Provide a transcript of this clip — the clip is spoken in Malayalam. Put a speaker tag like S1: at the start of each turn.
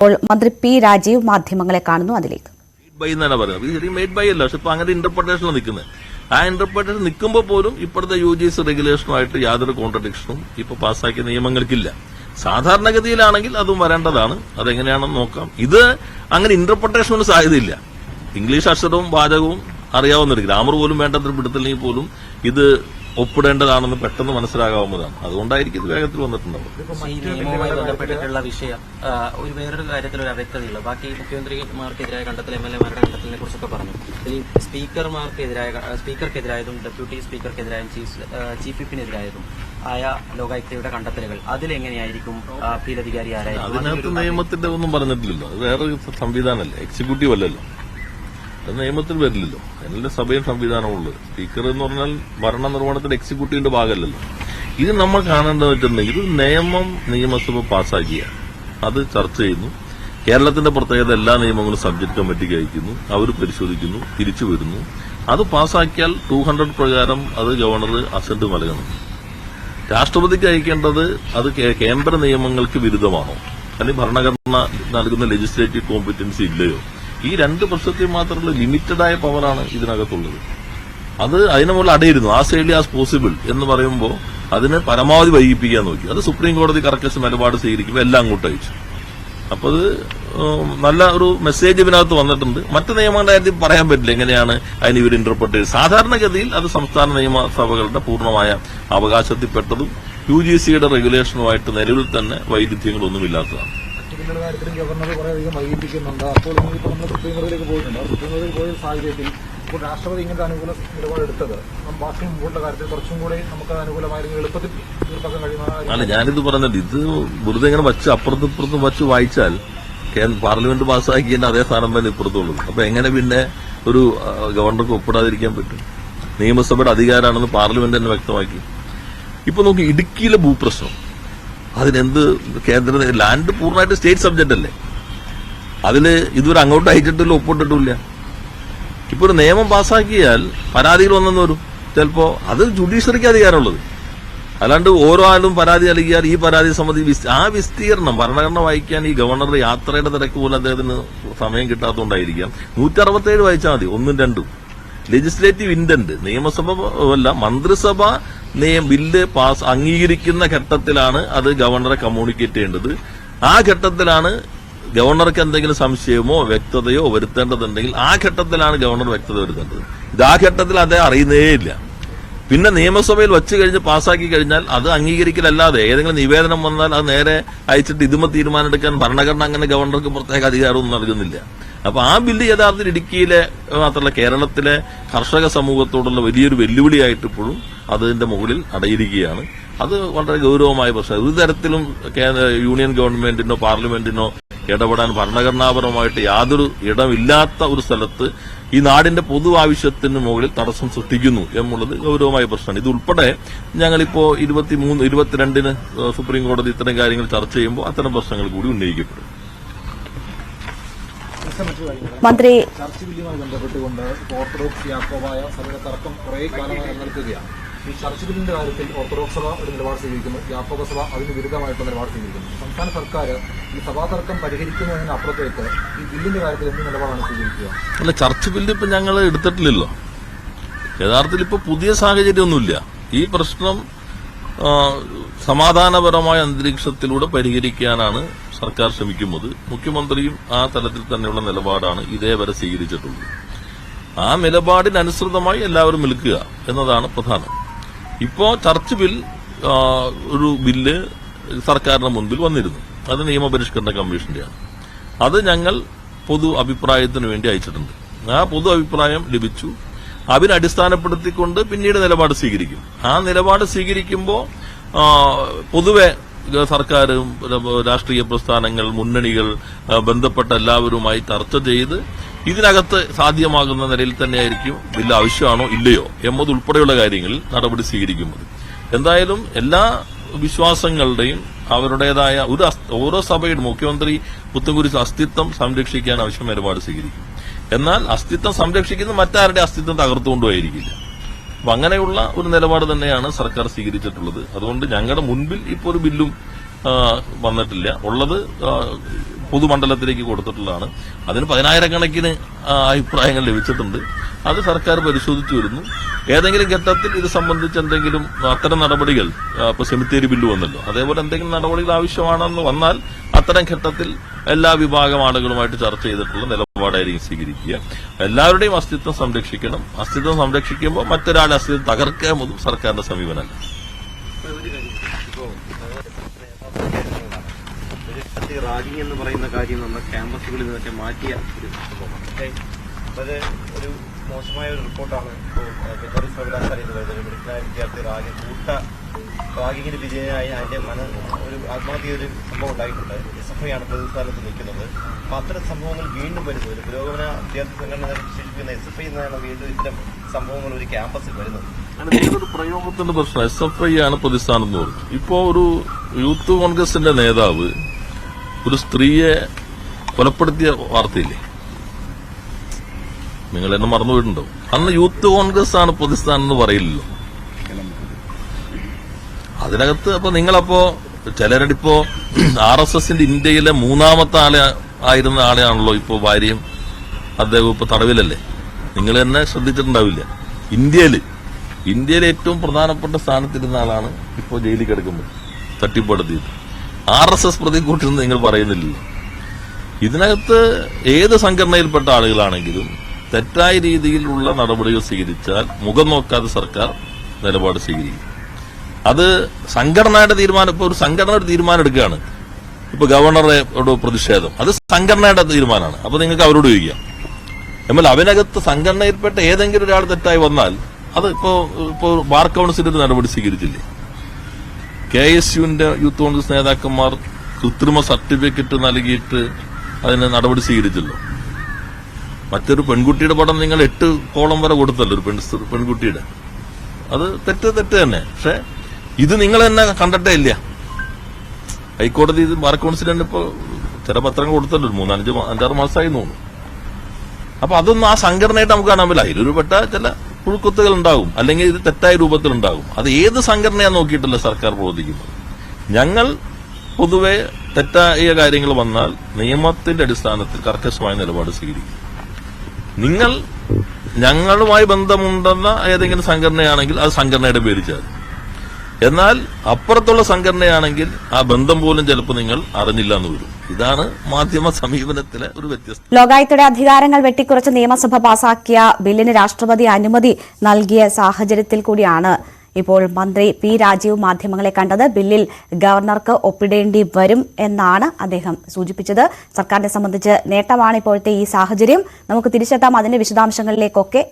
S1: ഇപ്പോൾ മന്ത്രി പി രാജീവ് മാധ്യമങ്ങളെ കാണുന്നു അതിലേക്ക്.
S2: ബൈ അല്ല. ആ ഇന്റർപ്രിട്ടേഷൻ നിൽക്കുമ്പോൾ പോലും ഇപ്പോഴത്തെ യു ജി സി റെഗുലേഷനുമായിട്ട് യാതൊരു കോൺട്രഡിക്ഷനും ഇപ്പൊ പാസ്സാക്കിയ നിയമങ്ങൾക്കില്ല. സാധാരണഗതിയിലാണെങ്കിൽ അതും വരേണ്ടതാണ്. അതെങ്ങനെയാണെന്ന് നോക്കാം. ഇത് അങ്ങനെ ഇന്റർപ്രിട്ടേഷനൊന്നും സാധ്യതയില്ല. ഇംഗ്ലീഷ് അക്ഷരവും വാചകവും അറിയാവുന്നൊരു ഗ്രാമർ പോലും വേണ്ടത്ര പിടുത്തില്ലെങ്കിൽ പോലും ഇത് ഒപ്പിടേണ്ടതാണെന്ന് പെട്ടെന്ന് മനസ്സിലാകാവുന്നതാണ്. അതുകൊണ്ടായിരിക്കും ഇത് വേഗത്തിൽ വന്നിട്ടുണ്ടാവും
S3: ഈ നിയമവുമായി ബന്ധപ്പെട്ടിട്ടുള്ള വിഷയം ഒരു വേറൊരു കാര്യത്തിൽ ഒരു അവ്യക്തതയുള്ളൂ. ബാക്കി മുഖ്യമന്ത്രിമാർക്കെതിരായ കണ്ടെത്തൽ എം എൽ എമാരുടെ കണ്ടെത്തലിനെ കുറിച്ചൊക്കെ പറഞ്ഞു. സ്പീക്കർമാർക്കെതിരായ സ്പീക്കർക്കെതിരായതും ഡെപ്യൂട്ടി സ്പീക്കർക്കെതിരായതും ചീഫ് ചീഫ് വിപ്പിനെതിരായതും ആയ ലോകായുക്തയുടെ കണ്ടെത്തലുകൾ അതിലെങ്ങനെയായിരിക്കും അപ്പീൽ അധികാരി ആരായിരിക്കും?
S2: അതിനകത്ത് നിയമത്തിന്റെ ഒന്നും പറഞ്ഞിട്ടില്ലല്ലോ. അത് വേറെ സംവിധാനമല്ലേ? എക്സിക്യൂട്ടീവ് അല്ലല്ലോ. അത് നിയമത്തിൽ വരില്ലല്ലോ. അതിനുള്ള സഭയും സംവിധാനമുള്ളൂ സ്പീക്കർ എന്ന് പറഞ്ഞാൽ ഭരണ നിർവഹണത്തിന്റെ എക്സിക്യൂട്ടീവിന്റെ ഭാഗമല്ലല്ലോ. ഇത് നമ്മൾ കാണേണ്ടത് വെച്ചിട്ടുണ്ടെങ്കിൽ ഇത് നിയമം നിയമസഭ പാസ്സാക്കിയ അത് ചർച്ച ചെയ്യുന്നു. കേരളത്തിന്റെ പ്രത്യേകത എല്ലാ നിയമങ്ങളും സബ്ജക്ട് കമ്മിറ്റിക്ക് അയക്കുന്നു അവർ പരിശോധിക്കുന്നു തിരിച്ചു വരുന്നു. അത് പാസ്സാക്കിയാൽ ടു ഹൺഡ്രഡ് പ്രകാരം അത് ഗവർണർ അസന്റ് നൽകണം. രാഷ്ട്രപതിക്ക് അയക്കേണ്ടത് അത് കേന്ദ്ര നിയമങ്ങൾക്ക് വിരുദ്ധമാണോ? അല്ലെങ്കിൽ ഭരണഘടന നൽകുന്ന ലെജിസ്ലേറ്റീവ് കോമ്പറ്റൻസി ഇല്ലയോ? ഈ രണ്ട് പ്രശ്നത്തിൽ മാത്രമുള്ള ലിമിറ്റഡായ പവറാണ് ഇതിനകത്തുള്ളത്. അത് അതിനെ മുകളിൽ അടയിരുന്നു. ആ സൈഡിൽ ആസ് പോസിബിൾ എന്ന് പറയുമ്പോൾ അതിനെ പരമാവധി വൈകിപ്പിക്കാൻ നോക്കി. അത് സുപ്രീം കോടതി കറക്റ്റ് നിലപാട് സ്വീകരിക്കുമ്പോൾ എല്ലാം അങ്ങോട്ട് അയച്ചു. അപ്പൊ അത് നല്ല ഒരു മെസ്സേജ് ഇതിനകത്ത് വന്നിട്ടുണ്ട്. മറ്റു നിയമങ്ങളുടെ കാര്യത്തിൽ പറയാൻ പറ്റില്ല എങ്ങനെയാണ് അതിന് ഇവർ ഇന്റർപ്രട്ട് ചെയ്ത് സാധാരണഗതിയിൽ അത് സംസ്ഥാന നിയമസഭകളുടെ പൂർണമായ അവകാശത്തിൽപ്പെട്ടതും യു ജി സിയുടെ റെഗുലേഷനുമായിട്ട് നിലവിൽ തന്നെ വൈരുദ്ധ്യങ്ങളൊന്നുമില്ലാത്തതാണ്.
S4: ടിക്കറ്റിന്റെ കാര്യത്തിലും ഗവർണർ കുറേയധികം വൈകിപ്പിക്കുന്നുണ്ട്. അപ്പോൾ ഇപ്പോൾ നമ്മൾ സുപ്രീം കോടതിയിലേക്ക് പോയിട്ടുണ്ട്. സുപ്രീം കോടതിയിൽ പോയ സാഹചര്യത്തിൽ ഇപ്പോൾ രാഷ്ട്രപതി ഇങ്ങനത്തെ അനുകൂല നിലപാടെടുത്തത്. ബാക്കി മുമ്പുള്ള കാര്യത്തിൽ കുറച്ചും കൂടി നമുക്ക് അനുകൂലമായിരുന്നു എളുപ്പത്തിൽ തീർപ്പാക്കാൻ കഴിയുന്ന
S2: അല്ല ഞാനിത് പറഞ്ഞത് ഇത് വെറുതെ ഇങ്ങനെ വച്ച് അപ്പുറത്തും ഇപ്പുറത്തും വച്ച് വായിച്ചാൽ പാർലമെന്റ് പാസ്സാക്കിയതിന്റെ അതേ സ്ഥാനം തന്നെ ഇപ്പുറത്തുള്ളത് അപ്പൊ എങ്ങനെ പിന്നെ ഒരു ഗവർണർക്ക് ഒപ്പിടാതിരിക്കാൻ പറ്റും? നിയമസഭയുടെ അധികാരമാണെന്ന് പാർലമെന്റ് തന്നെ വ്യക്തമാക്കി. ഇപ്പൊ നോക്കി ഇടുക്കിയിലെ ഭൂപ്രശ്നം. അതിനെന്ത് കേന്ദ്ര ലാൻഡ് പൂർണമായിട്ട് സ്റ്റേറ്റ് സബ്ജക്റ്റ് അല്ലേ? അതിന് ഇതുവരെ അങ്ങോട്ട് അയച്ചിട്ടില്ല ഒപ്പിട്ടിട്ടില്ല. ഇപ്പൊ ഒരു നിയമം പാസ്സാക്കിയാൽ പരാതികൾ വന്നെന്ന് വരും. ചിലപ്പോ അത് ജുഡീഷ്യറിക്ക് അധികാരമുള്ളത്. അല്ലാണ്ട് ഓരോ ആളും പരാതി നൽകിയാൽ ഈ പരാതി സംബന്ധി ആ വിസ്തീർണം ഭരണഘടന വായിക്കാൻ ഈ ഗവർണറുടെ യാത്രയുടെ തിരക്ക് പോലും അദ്ദേഹത്തിന് സമയം കിട്ടാത്തതുകൊണ്ടായിരിക്കാം. നൂറ്റി അറുപത്തേഴ് വായിച്ചാൽ മതി ഒന്നും രണ്ടും. ലെജിസ്ലേറ്റീവ് ഇന്റന്റ് നിയമസഭ അല്ല മന്ത്രിസഭ നിയ- ബില്ല് പാസ് അംഗീകരിക്കുന്ന ഘട്ടത്തിലാണ് അത് ഗവർണറെ കമ്മ്യൂണിക്കേറ്റ് ചെയ്യേണ്ടത്. ആ ഘട്ടത്തിലാണ് ഗവർണർക്ക് എന്തെങ്കിലും സംശയമോ വ്യക്തതയോ വരുത്തേണ്ടതുണ്ടെങ്കിൽ ആ ഘട്ടത്തിലാണ് ഗവർണർ വ്യക്തത വരുത്തേണ്ടത്. ഇത് ആ ഘട്ടത്തിൽ അദ്ദേഹം അറിയുന്നേയില്ല പിന്നെ നിയമസഭയിൽ വച്ചു കഴിഞ്ഞ് പാസ്സാക്കി കഴിഞ്ഞാൽ അത് അംഗീകരിക്കലല്ലാതെ ഏതെങ്കിലും നിവേദനം വന്നാൽ അത് നേരെ അയച്ചിട്ട് ഇതുമ തീരുമാനമെടുക്കാൻ ഭരണഘടന അങ്ങനെ ഗവർണർക്ക് പ്രത്യേക അധികാരമൊന്നും നൽകുന്നില്ല. അപ്പൊ ആ ബില്ല് യഥാർത്ഥത്തിൽ ഇടുക്കിയിലെ മാത്രമല്ല കേരളത്തിലെ കർഷക സമൂഹത്തോടുള്ള വലിയൊരു വെല്ലുവിളിയായിട്ട് ഇപ്പോഴും അതിന്റെ മുകളിൽ അടയിരിക്കുകയാണ്. അത് വളരെ ഗൗരവമായ പ്രശ്നം. ഒരു തരത്തിലും യൂണിയൻ ഗവൺമെന്റിനോ പാർലമെന്റിനോ ഇടപെടാൻ ഭരണഘടനാപരമായിട്ട് യാതൊരു ഇടമില്ലാത്ത ഒരു സ്ഥലത്ത് ഈ നാടിന്റെ പൊതു ആവശ്യത്തിന് മുകളിൽ തടസ്സം സൃഷ്ടിക്കുന്നു എന്നുള്ളത് ഗൗരവമായ പ്രശ്നമാണ്. ഇതുൾപ്പെടെ ഞങ്ങളിപ്പോ ഇരുപത്തിമൂന്ന് ഇരുപത്തിരണ്ടിന് സുപ്രീം കോടതി ഇത്തരം കാര്യങ്ങൾ ചർച്ച ചെയ്യുമ്പോൾ അത്തരം പ്രശ്നങ്ങൾ കൂടി ഉന്നയിക്കപ്പെടും.
S1: മന്ത്രി
S4: ചർച്ച് ബില്ലുമായി ബന്ധപ്പെട്ടുകൊണ്ട് ഓർത്തഡോക്സ് യാക്കോബായ സഭയുടെ തർക്കം കുറേ കാലമായി നിലനിൽക്കുകയാണ്. ഈ ചർച്ച് ബില്ലിന്റെ കാര്യത്തിൽ ഓർത്തഡോക്സ് സഭ ഒരു നിലപാട് സ്വീകരിക്കുന്നു. യാക്കോബ സഭ അതിന് വിരുദ്ധമായിട്ടുള്ള നിലപാട് സ്വീകരിക്കുന്നു. സംസ്ഥാന സർക്കാർ ഈ സഭാ തർക്കം പരിഹരിക്കുന്നതിന് അപ്പുറത്തേക്ക് ഈ ബില്ലിന്റെ കാര്യത്തിൽ എന്ത് നിലപാടാണ് സ്വീകരിക്കുക?
S2: അല്ല ചർച്ച് ബില്ല് ഇപ്പൊ ഞങ്ങൾ എടുത്തിട്ടില്ലല്ലോ. യഥാർത്ഥത്തിൽ ഇപ്പൊ പുതിയ സാഹചര്യമൊന്നുമില്ല. ഈ പ്രശ്നം സമാധാനപരമായ അന്തരീക്ഷത്തിലൂടെ പരിഹരിക്കാനാണ് സർക്കാർ ശ്രമിക്കുന്നത് മുഖ്യമന്ത്രിയും ആ തലത്തിൽ തന്നെയുള്ള നിലപാടാണ് ഇതേവരെ സ്വീകരിച്ചിട്ടുള്ളത്. ആ നിലപാടിനനുസൃതമായി എല്ലാവരും നിൽക്കുക എന്നതാണ് പ്രധാനം. ഇപ്പോ ചർച്ച് ബിൽ ഒരു ബില്ല് സർക്കാരിന് മുൻപിൽ വന്നിരുന്നു. അത് നിയമപരിഷ്കരണ കമ്മീഷന്റെയാണ്. അത് ഞങ്ങൾ പൊതു അഭിപ്രായത്തിന് വേണ്ടി അയച്ചിട്ടുണ്ട്. ആ പൊതു അഭിപ്രായം ലഭിച്ചു. അതിനടിസ്ഥാനപ്പെടുത്തിക്കൊണ്ട് പിന്നീട് നിലപാട് സ്വീകരിക്കും. ആ നിലപാട് സ്വീകരിക്കുമ്പോൾ പൊതുവെ സർക്കാരും രാഷ്ട്രീയ പ്രസ്ഥാനങ്ങൾ മുന്നണികൾ ബന്ധപ്പെട്ട എല്ലാവരുമായി ചർച്ച ചെയ്ത് ഇതിനകത്ത് സാധ്യമാകുന്ന നിലയിൽ തന്നെയായിരിക്കും ബില്ല് ആവശ്യമാണോ ഇല്ലയോ എന്നതുൾപ്പെടെയുള്ള കാര്യങ്ങളിൽ നടപടി സ്വീകരിക്കുന്നത്. എന്തായാലും എല്ലാ വിശ്വാസങ്ങളുടെയും അവരുടേതായ ഒരു ഓരോ സഭയുടെ മുഖ്യമന്ത്രി പുത്തുംകുരിശ് അസ്തിത്വം സംരക്ഷിക്കാൻ ആവശ്യം നിലപാട് സ്വീകരിക്കും. എന്നാൽ അസ്തിത്വം സംരക്ഷിക്കുന്ന മറ്റാരുടെ അസ്തിത്വം തകർത്തുകൊണ്ടുമായിരിക്കില്ല അപ്പൊ അങ്ങനെയുള്ള ഒരു നിലപാട് തന്നെയാണ് സർക്കാർ സ്വീകരിച്ചിട്ടുള്ളത്. അതുകൊണ്ട് ഞങ്ങളുടെ മുൻപിൽ ഇപ്പോൾ ഒരു ബില്ലും വന്നിട്ടില്ല. ഉള്ളത് പൊതുമണ്ഡലത്തിലേക്ക് കൊടുത്തിട്ടുള്ളതാണ്. അതിന് പതിനായിരക്കണക്കിന് അഭിപ്രായങ്ങൾ ലഭിച്ചിട്ടുണ്ട്. അത് സർക്കാർ പരിശോധിച്ചു വരുന്നു. ഏതെങ്കിലും ഘട്ടത്തിൽ ഇത് സംബന്ധിച്ച് എന്തെങ്കിലും അത്തരം നടപടികൾ ഇപ്പൊ സെമിത്തേരി ബില്ല് വന്നല്ലോ. അതേപോലെ എന്തെങ്കിലും നടപടികൾ ആവശ്യമാണെന്ന് വന്നാൽ അത്തരം ഘട്ടത്തിൽ എല്ലാ വിഭാഗം ആളുകളുമായിട്ട് ചർച്ച ചെയ്തിട്ടുള്ള നിലപാടായിരിക്കും സ്വീകരിക്കുക. എല്ലാവരുടെയും അസ്തിത്വം സംരക്ഷിക്കണം. അസ്തിത്വം സംരക്ഷിക്കുമ്പോൾ മറ്റൊരാളുടെ അസ്തിത്വം തകർക്കാമെന്നും സർക്കാരിന്റെ സമീപനമല്ല
S5: റാഗിംഗ് എന്ന് പറയുന്ന കാര്യം നമ്മുടെ ക്യാമ്പസുകളിൽ നിന്നൊക്കെ മാറ്റിയ ഒരു സംഭവമാണ്. അത്. ഒരു മോശമായ ഒരു റിപ്പോർട്ടാണ് ഇപ്പോൾ സർവകലാശാലയിൽ നിന്ന് വരുന്നത് ഒരു മെഡിക്കലായ വിദ്യാർത്ഥി റാഗി കൂട്ട റാഗിങ്ങിന് വിജയനായി അതിന്റെ മന ഒരു ആത്മഹത്യ ഒരു സംഭവം ഉണ്ടായിട്ടുണ്ട്. എസ് എഫ് ഐ ആണ് പ്രതിസ്ഥാനത്ത് നിൽക്കുന്നത്. അപ്പൊ അത്തരം സംഭവങ്ങൾ വീണ്ടും വരുന്നു. ഒരു പുരോഗമന വിദ്യാർത്ഥി സംഘടന വിശേഷിപ്പിക്കുന്ന എസ് എഫ് ഐ എന്നാണ് വീണ്ടും ഇത്തരം സംഭവങ്ങൾ ഒരു ക്യാമ്പസിൽ വരുന്നത്.
S2: പ്രയോഗത്തിന്റെ പ്രശ്നം. എസ് എഫ് ഐ ആണ് പ്രതിസ്ഥാനം എന്ന് പറഞ്ഞു. ഇപ്പോ ഒരു യൂത്ത് കോൺഗ്രസിന്റെ നേതാവ് ഒരു സ്ത്രീയെ കൊലപ്പെടുത്തിയ വാർത്തയില്ലേ? നിങ്ങൾ എന്നെ മറന്നുപോയിട്ടുണ്ടോ അന്ന് യൂത്ത് കോൺഗ്രസ് ആണ് പൊതുസ്ഥാനം എന്ന് പറയില്ലല്ലോ. അതിനകത്ത് അപ്പൊ നിങ്ങളപ്പോ ചിലരടിപ്പോ ആർ എസ് എസിന്റെ ഇന്ത്യയിലെ മൂന്നാമത്തെ ആളെ ആയിരുന്ന ആളെയാണല്ലോ ഇപ്പോ ഭാര്യയും അദ്ദേഹം ഇപ്പൊ തടവിലല്ലേ? നിങ്ങൾ തന്നെ ശ്രദ്ധിച്ചിട്ടുണ്ടാവില്ല. ഇന്ത്യയിൽ ഇന്ത്യയിലെ ഏറ്റവും പ്രധാനപ്പെട്ട സ്ഥാനത്തിരുന്ന ആളാണ് ഇപ്പോ ജയിലിൽ കിടക്കുമ്പോൾ തട്ടിപ്പടുത്തിയത് ആർ എസ് എസ് പ്രതികൂട്ടെന്ന് നിങ്ങൾ പറയുന്നില്ലല്ലോ. ഇതിനകത്ത് ഏത് സംഘടനയിൽപ്പെട്ട ആളുകളാണെങ്കിലും തെറ്റായ രീതിയിലുള്ള നടപടികൾ സ്വീകരിച്ചാൽ മുഖം നോക്കാതെ സർക്കാർ നിലപാട് സ്വീകരിക്കും. അത് സംഘടനയുടെ തീരുമാനം ഇപ്പൊ ഒരു സംഘടന ഒരു തീരുമാനം എടുക്കുകയാണ്. ഇപ്പൊ ഗവർണറുടെ പ്രതിഷേധം. അത് സംഘടനയുടെ തീരുമാനമാണ്. അപ്പൊ നിങ്ങൾക്ക് അവരോട് ചോദിക്കാം. എന്നാൽ അവനകത്ത് സംഘടനയിൽപ്പെട്ട ഏതെങ്കിലും ഒരാൾ തെറ്റായി വന്നാൽ അത് ഇപ്പോ ഇപ്പോ ബാർ കൗൺസിലിന്റെ നടപടി സ്വീകരിച്ചില്ലേ? കെ എസ് യുവിന്റെ യൂത്ത് കോൺഗ്രസ് നേതാക്കന്മാർ കൃത്രിമ സർട്ടിഫിക്കറ്റ് നൽകിയിട്ട് അതിന് നടപടി സ്വീകരിച്ചല്ലോ. മറ്റൊരു പെൺകുട്ടിയുടെ പടം നിങ്ങൾ എട്ട് കോളം വരെ കൊടുത്തല്ലോ ഒരു പെൺ പെൺകുട്ടിയുടെ. അത് തെറ്റ് തെറ്റ് തന്നെ. പക്ഷെ ഇത് നിങ്ങൾ തന്നെ കണ്ടിട്ടേ ഇല്ല. ഹൈക്കോടതി ഇത് ബാർ കൌൺസിൽ തന്നെ ഇപ്പൊ ചില പത്രങ്ങൾ കൊടുത്തല്ലോ മൂന്നാലഞ്ച് അഞ്ചാറ് മാസമായി തോന്നുന്നു. അപ്പൊ അതൊന്നും ആ സംഘടനയായിട്ട് നമുക്ക് കാണാൻ പറ്റില്ല. അതിലൊരു പെട്ട ചില പുഴുക്കുത്തുകൾ ഉണ്ടാകും. അല്ലെങ്കിൽ ഇത് തെറ്റായ രൂപത്തിൽ ഉണ്ടാകും. അത് ഏത് സംഘടനയാണ് നോക്കിയിട്ടല്ല സർക്കാർ പ്രവർത്തിക്കുന്നത്? ഞങ്ങൾ പൊതുവെ തെറ്റായ കാര്യങ്ങൾ വന്നാൽ നിയമത്തിന്റെ അടിസ്ഥാനത്തിൽ കർക്കശമായ നിലപാട് സ്വീകരിക്കും. നിങ്ങൾ ഞങ്ങളുമായി ബന്ധമുണ്ടെന്ന ഏതെങ്കിലും സംഘടനയാണെങ്കിൽ അത് സംഘടനയുടെ പേര് ചേരും. എന്നാൽ അപ്പുറത്തുള്ള സംഘടനയാണെങ്കിൽ ആ ബന്ധം പോലും ചിലപ്പോൾ നിങ്ങൾ അറിഞ്ഞില്ല എന്ന് വരും. ഇതാണ് മാധ്യമ സമീപനത്തിലെ ഒരു വ്യത്യസ്തം
S1: ലോകായുക്തയുടെ അധികാരങ്ങൾ വെട്ടിക്കുറച്ച് നിയമസഭ പാസാക്കിയ ബില്ലിന് രാഷ്ട്രപതി അനുമതി നൽകിയ സാഹചര്യത്തിൽ കൂടിയാണ് ഇപ്പോൾ മന്ത്രി പി രാജീവ് മാധ്യമങ്ങളെ കണ്ടത് ബില്ലിൽ ഗവർണർക്ക് ഒപ്പിടേണ്ടി വരും എന്നാണ് അദ്ദേഹം സൂചിപ്പിച്ചത്. സർക്കാരിനെ സംബന്ധിച്ച് നേട്ടമാണ് ഇപ്പോഴത്തെ ഈ സാഹചര്യം. നമുക്ക് തിരിച്ചെത്താം അതിന്റെ വിശദാംശങ്ങളിലേക്കൊക്കെ.